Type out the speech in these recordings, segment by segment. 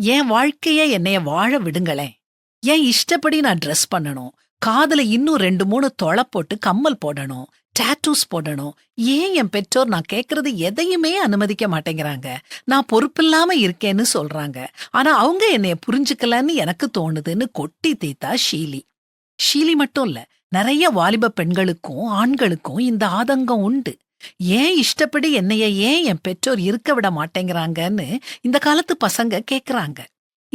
என் வாழ்க்கைய என்னைய வாழ விடுங்களேன் என் இஷ்டப்படி நான் ட்ரெஸ் பண்ணணும். காதுல இன்னும் ரெண்டு மூணு தொலை போட்டு கம்மல் போடணும். டாட்டூஸ் போடணும். ஏன் என் பெற்றோர் நான் கேட்கறது எதையுமே அனுமதிக்க மாட்டேங்கிறாங்க. நான் பொறுப்பில்லாம இருக்கேன்னு சொல்றாங்க. ஆனா அவங்க என்னைய புரிஞ்சுக்கலன்னு எனக்கு தோணுதுன்னு கொட்டி தீத்தா ஷீலி. ஷீலி மட்டும் இல்ல நிறைய வாலிப பெண்களுக்கும் ஆண்களுக்கும் இந்த ஆதங்கம் உண்டு. ஏன் இஷ்டப்படி என்னைய ஏன் என் பெற்றோர் இருக்க விட மாட்டேங்கிறாங்கன்னு இந்த காலத்து பசங்க கேக்குறாங்க.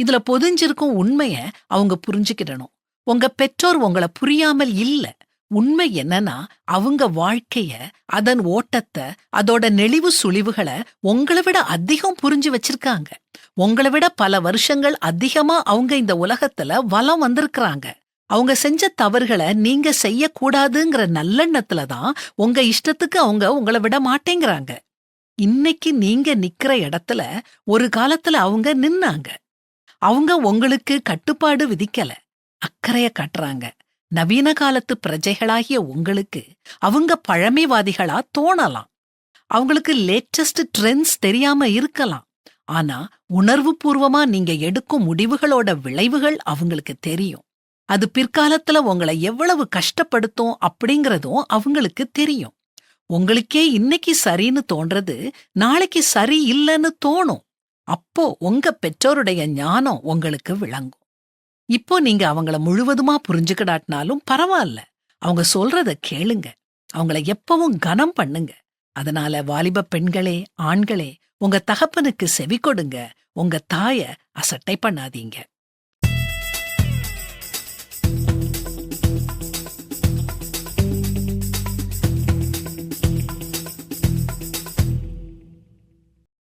இதுல பொதிஞ்சிருக்கும் உண்மைய அவங்க புரிஞ்சுக்கிடணும். உங்க பெற்றோர் உங்கள புரியாமல் இல்ல. உண்மை என்னன்னா அவங்க வாழ்க்கைய அதன் ஓட்டத்தை அதோட நெளிவு சுழிவுகளை உங்களை விட அதிகம் புரிஞ்சு வச்சிருக்காங்க. உங்களை விட பல வருஷங்கள் அதிகமா அவங்க இந்த உலகத்துல வலம் வந்திருக்கிறாங்க. அவங்க செஞ்ச தவறுகளை நீங்க செய்யக்கூடாதுங்கிற நல்லெண்ணத்துல தான் உங்க இஷ்டத்துக்கு அவங்க உங்களை விட மாட்டேங்கிறாங்க. இன்னைக்கு நீங்க நிக்கிற இடத்துல ஒரு காலத்துல அவங்க நின்னாங்க. அவங்க உங்களுக்கு கட்டுப்பாடு விதிக்கல அக்கறைய காட்டுறாங்க. நவீன காலத்து பிரஜைகளாகிய உங்களுக்கு அவங்க பழமைவாதிகளா தோணலாம். அவங்களுக்கு லேட்டஸ்ட் ட்ரெண்ட்ஸ் தெரியாம இருக்கலாம். ஆனா உணர்வு பூர்வமா நீங்க எடுக்கும் முடிவுகளோட விளைவுகள் அவங்களுக்கு தெரியும். அது பிற்காலத்துல உங்களை எவ்வளவு கஷ்டப்படுத்தும் அப்படிங்கறதும் அவங்களுக்கு தெரியும். உங்களுக்கே இன்னைக்கு சரின்னு தோன்றது நாளைக்கு சரி இல்லைன்னு தோணும். அப்போ உங்க பெற்றோருடைய ஞானம் உங்களுக்கு விளங்கும். இப்போ நீங்க அவங்கள முழுவதுமா புரிஞ்சுக்கிடாட்டினாலும் பரவாயில்ல. அவங்க சொல்றத கேளுங்க. அவங்கள எப்பவும் கனம் பண்ணுங்க. அதனால வாலிப பெண்களே ஆண்களே உங்க தகப்பனுக்கு செவி கொடுங்க. உங்க தாய அசட்டை பண்ணாதீங்க.